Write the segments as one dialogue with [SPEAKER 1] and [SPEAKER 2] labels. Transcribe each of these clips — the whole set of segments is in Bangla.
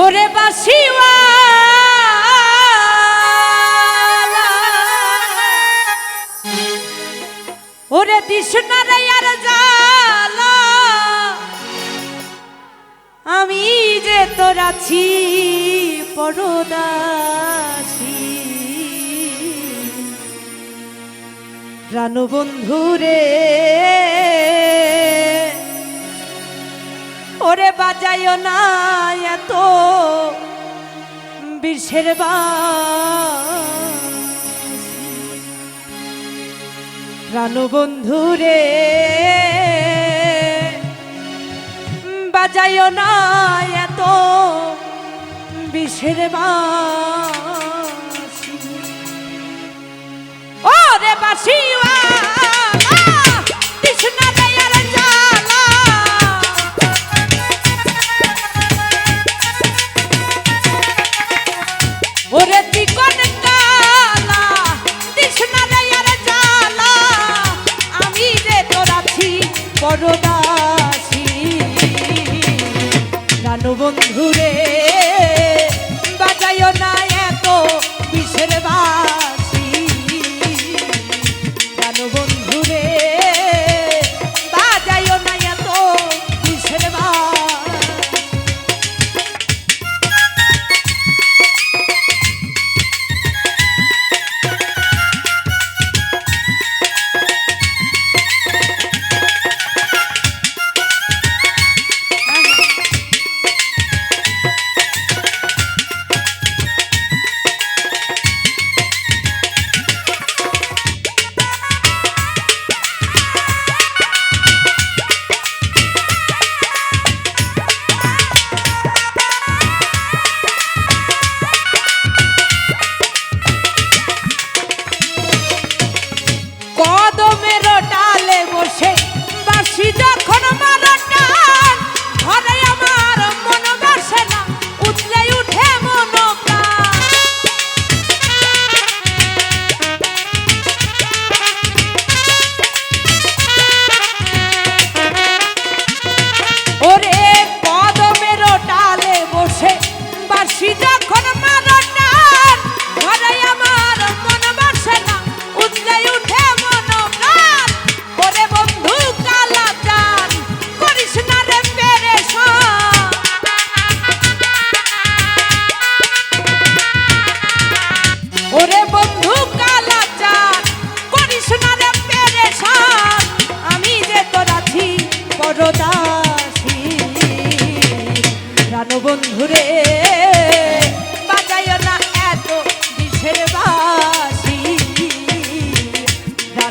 [SPEAKER 1] ওরে বাসিওয়া ওরে দিশনা রে আর জালা। আমি যে তোর আছি পরদাসী। রানবন্ধু রে ওরে বাজাইও না এত বিষের বন্ধু রে বাজাইও না এত বিষের বাসি। ওরে বাসিওয়া বন্ধুরে।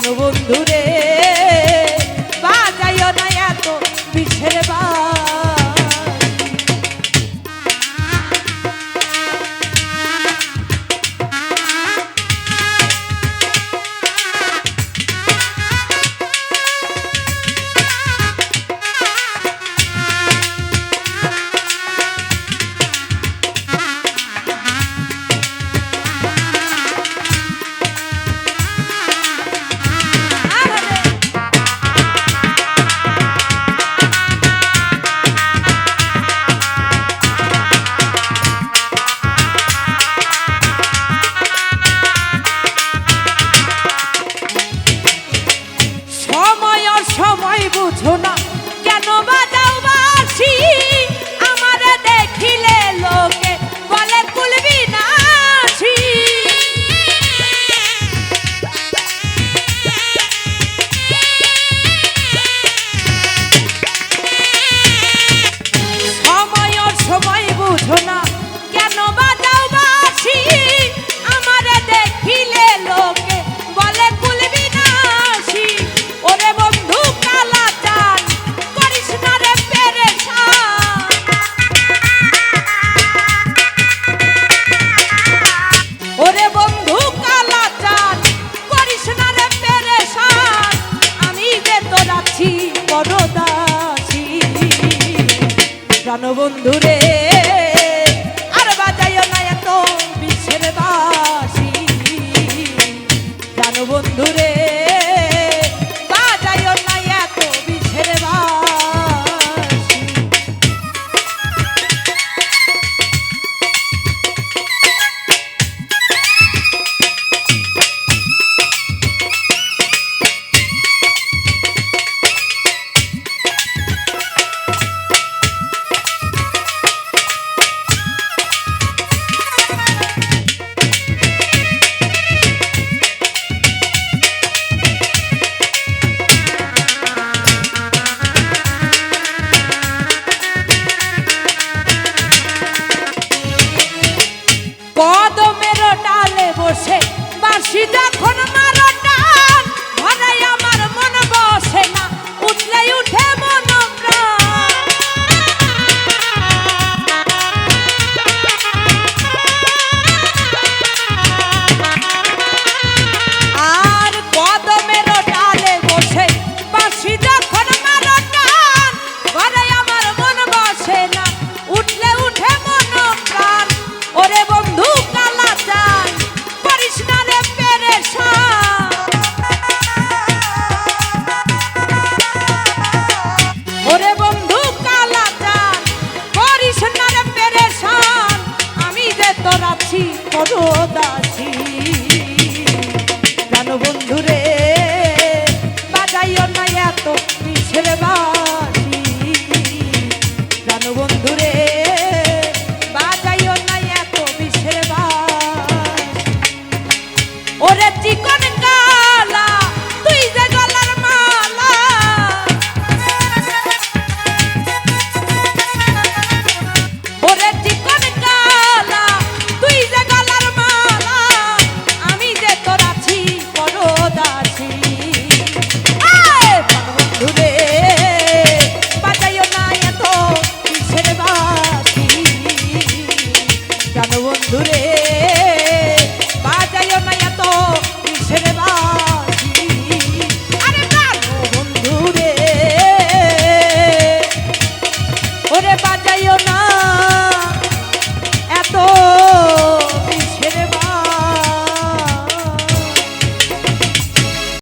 [SPEAKER 1] জানো বন্ধুরে বাজাইও না এত বিষের বা